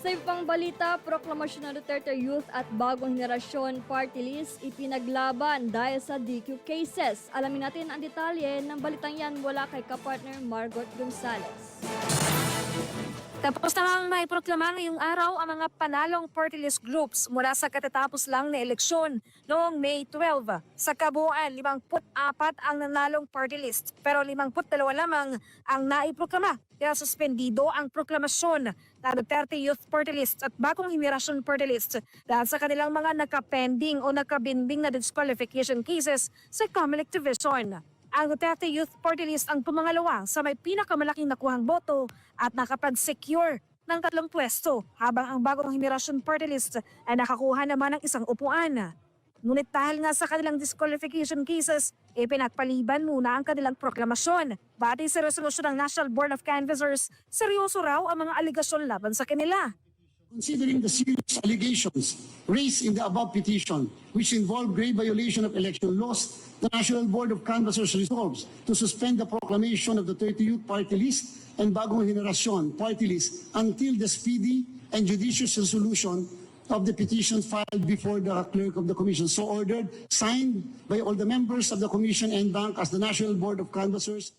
Sa ibang balita, proklamasyon ng Duterte Youth at Bagong Henerasyon Party List ipinaglaban dahil sa DQ cases. Alamin natin ang detalye ng balitang yan mula kay kapartner Margot Gonzalez. Tapos namang may proklama ngayong araw ang mga panalong party list groups mula sa katatapos lang na eleksyon noong May 12. Sa kabuuan, 54 ang nanalong party list pero 52 lamang ang naiproklama. Kaya suspendido ang proklamasyon na Duterte Youth Party List at Bagong Henerasyon Party List dahil sa kanilang mga nakapending o nakabinbing na disqualification cases sa Comelec Division. Ang Duterte Youth Party List ang pumangalawa sa may pinakamalaking nakuhang boto at nakapag-secure ng tatlong pwesto habang ang bagong henerasyon party list ay nakakuha naman ng isang upuan. Ngunit dahil nga sa kanilang disqualification cases, e pinagpaliban muna ang kanilang proklamasyon. Batay sa resolusyon ng National Board of Canvassers, seryoso raw ang mga aligasyon laban sa kanila. Considering the serious allegations raised in the above petition, which involve grave violation of election laws, the National Board of Canvassers resolves to suspend the proclamation of the 30 Youth Party List and Bagong Generasyon Party List until the speedy and judicious resolution of the petitions filed before the clerk of the commission. So ordered, signed by all the members of the commission and bank as the National Board of Canvassers.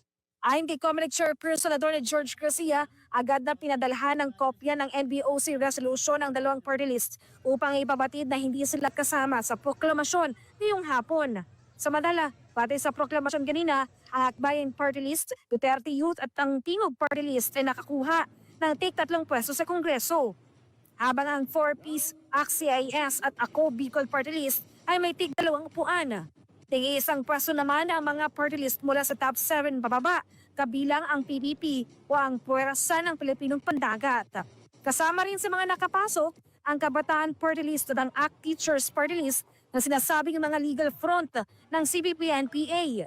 Ayon kay Comelec Chairperson Atty. George Garcia, agad na pinadalhan ng kopya ng NBOC resolution ng dalawang party list upang ipabatid na hindi sila kasama sa proklamasyon ngayong hapon. Samantala, pati sa proklamasyon kanina, ang Akbayan Party List, Duterte Youth at ang Tingog Party List ay nakakuha ng tig tatlong pwesto sa Kongreso. Habang ang 4-piece AXIS at Ako Bicol Party List ay may tig dalawang upuan. Tingi isang pwesto naman ang mga party list mula sa top 7 bababa, kabilang ang PPP o ang Puwersa ng Pilipinong Pandagat. Kasama rin sa mga nakapasok ang Kabataan Party List at ang ACT Teachers Party List na sinasabing mga legal front ng CBP-NPA.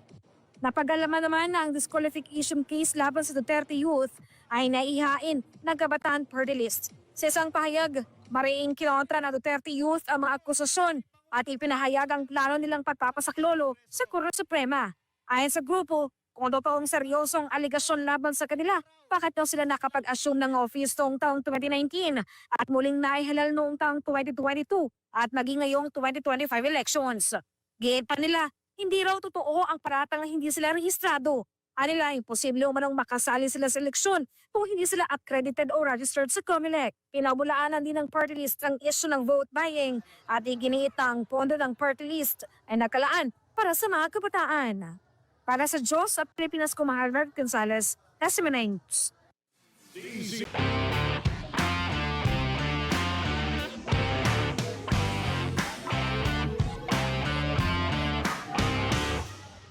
Napagalaman naman na ang disqualification case laban sa Duterte Youth ay naihain ng Kabataan Party List. Sa isang pahayag, mariing kinontra na Duterte Youth ang mga akusasyon at ipinahayag ang plano nilang pagpapasaklolo sa Korte Suprema. Ayon sa grupo, kung totoong seryosong aligasyon laban sa kanila, bakit daw sila nakapag-assume ng office noong taong 2019 at muling naihalal noong taong 2022 at maging ngayong 2025 elections. Giit pa nila, hindi raw totoo ang paratang na hindi sila rehistrado. Anila, imposible umanong makasali sila sa eleksyon kung hindi sila accredited o registered sa COMELEC. Pinabulaanan din ng party list ang issue ng vote buying at iginiit ang pondo ng party list ay nakalaan para sa mga kabataan. Para sa Diyos at Pilipinas ko, Mahalberg Gonzalez, SMN News.